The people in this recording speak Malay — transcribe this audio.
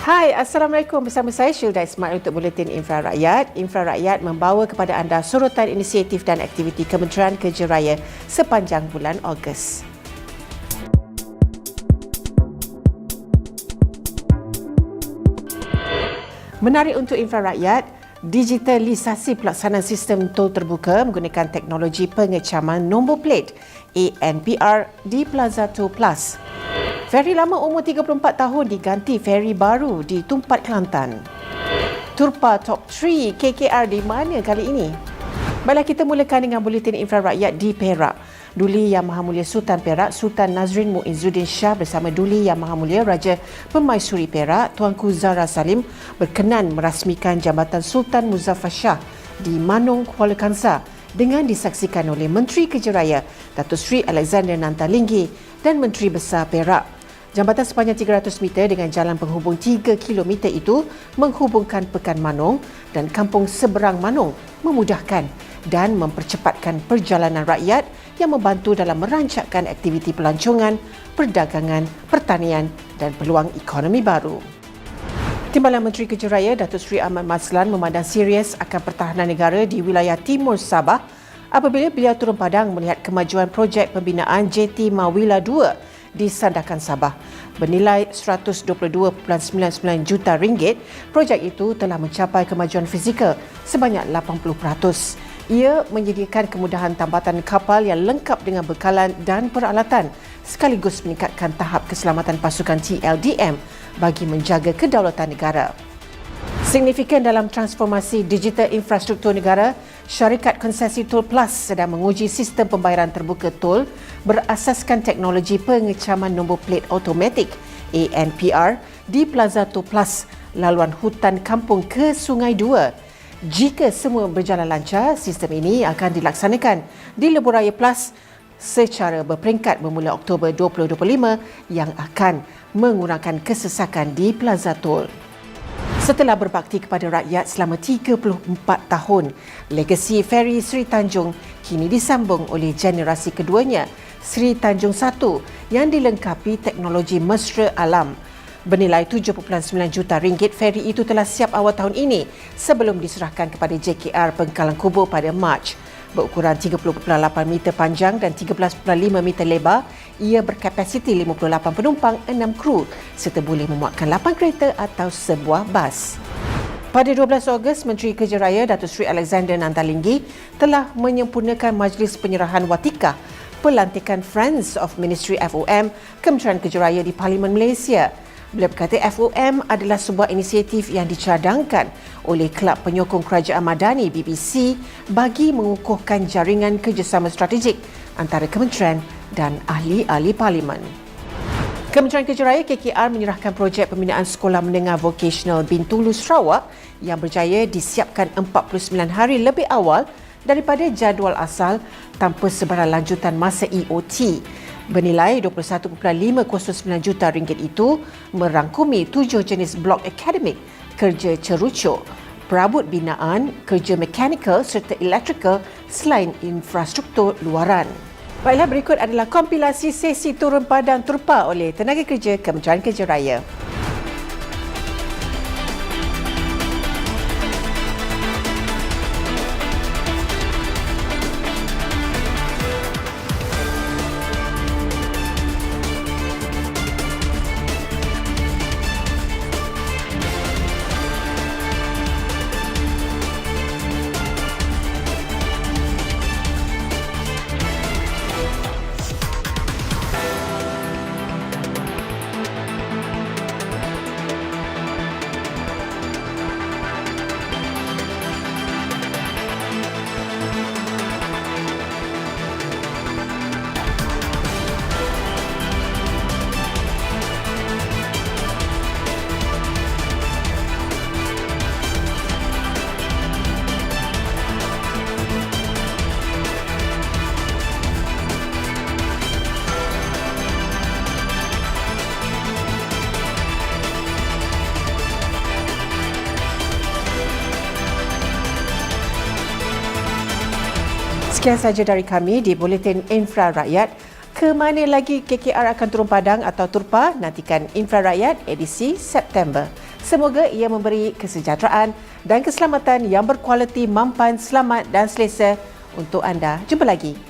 Hai, Assalamualaikum bersama saya Shilda Ismail untuk Buletin Infra Rakyat. Infra Rakyat membawa kepada anda surutan inisiatif dan aktiviti Kementerian Kerja Raya sepanjang bulan Ogos. Menarik untuk infra rakyat, digitalisasi pelaksanaan sistem tol terbuka menggunakan teknologi pengecaman nombor plate ANPR di Plaza Toll Plus. Feri lama umur 34 tahun diganti feri baru di Tumpat Kelantan. Turpa Top 3 KKR di mana kali ini? Baiklah kita mulakan dengan buletin infra rakyat di Perak. Duli Yang Maha Mulia Sultan Perak, Sultan Nazrin Muizzuddin Shah bersama Duli Yang Maha Mulia Raja Pemaisuri Perak, Tuanku Zara Salim berkenan merasmikan Jambatan Sultan Muzaffar Shah di Manung, Kuala Kangsar dengan disaksikan oleh Menteri Kerja Raya Datuk Seri Alexander Nantalinggi dan Menteri Besar Perak. Jambatan sepanjang 300 meter dengan jalan penghubung 3 km itu menghubungkan Pekan Manong dan Kampung Seberang Manong memudahkan dan mempercepatkan perjalanan rakyat yang membantu dalam merancangkan aktiviti pelancongan, perdagangan, pertanian dan peluang ekonomi baru. Timbalan Menteri Kerja Raya Datuk Seri Ahmad Maslan memandang serius akan pertahanan negara di wilayah Timur Sabah apabila beliau turun padang melihat kemajuan projek pembinaan JT Mawila 2 di Sandakan Sabah. Bernilai 122.99 juta ringgit, projek itu telah mencapai kemajuan fizikal sebanyak 80%. Ia menyediakan kemudahan tambatan kapal yang lengkap dengan bekalan dan peralatan sekaligus meningkatkan tahap keselamatan pasukan TLDM bagi menjaga kedaulatan negara. Signifikan dalam transformasi digital infrastruktur negara, syarikat konsesi Tol Plus sedang menguji sistem pembayaran terbuka tol berasaskan teknologi pengecaman nombor plat automatik ANPR di Plaza Tol Plus laluan hutan kampung ke Sungai Dua. Jika semua berjalan lancar, sistem ini akan dilaksanakan di Lebuh Plus secara berperingkat bermula Oktober 2025 yang akan mengurangkan kesesakan di Plaza Tol. Setelah berbakti kepada rakyat selama 34 tahun, legasi Ferry Sri Tanjung kini disambung oleh generasi keduanya, Sri Tanjung 1 yang dilengkapi teknologi mesra alam. Bernilai 7.9 juta ringgit, feri itu telah siap awal tahun ini sebelum diserahkan kepada JKR Bengkalan Kubur pada Mac berukuran 30.8 meter panjang dan 13.5 meter lebar. Ia berkapasiti 58 penumpang, 6 kru serta boleh memuatkan 8 kereta atau sebuah bas. Pada 12 Ogos, Menteri Kerja Raya Datuk Seri Alexander Nantalinggi telah menyempurnakan majlis penyerahan watika pelantikan Friends of Ministry FOM Kementerian Kerja Raya di Parlimen Malaysia. Beliau berkata FOM adalah sebuah inisiatif yang dicadangkan oleh Kelab Penyokong Kerajaan Madani BBC bagi mengukuhkan jaringan kerjasama strategik antara kementerian dan ahli-ahli parlimen. Kementerian Kerja Raya KKR menyerahkan projek pembinaan Sekolah Menengah Vocasional Bintulu Sarawak yang berjaya disiapkan 49 hari lebih awal daripada jadual asal tanpa sebarang lanjutan masa EOT bernilai 21.509 juta ringgit itu merangkumi tujuh jenis blok akademik, kerja cerucuk, perabot binaan, kerja mekanikal serta elektrikal selain infrastruktur luaran. Baiklah berikut adalah kompilasi sesi turun padang turpa oleh Tenaga Kerja Kementerian Kerja Raya. Sekian saja dari kami di Buletin Infra Rakyat. ke mana lagi KKR akan turun padang atau turpa? Nantikan Infra Rakyat edisi September. Semoga ia memberi kesejahteraan dan keselamatan yang berkualiti, mampan, selamat dan selesa untuk anda. Jumpa lagi.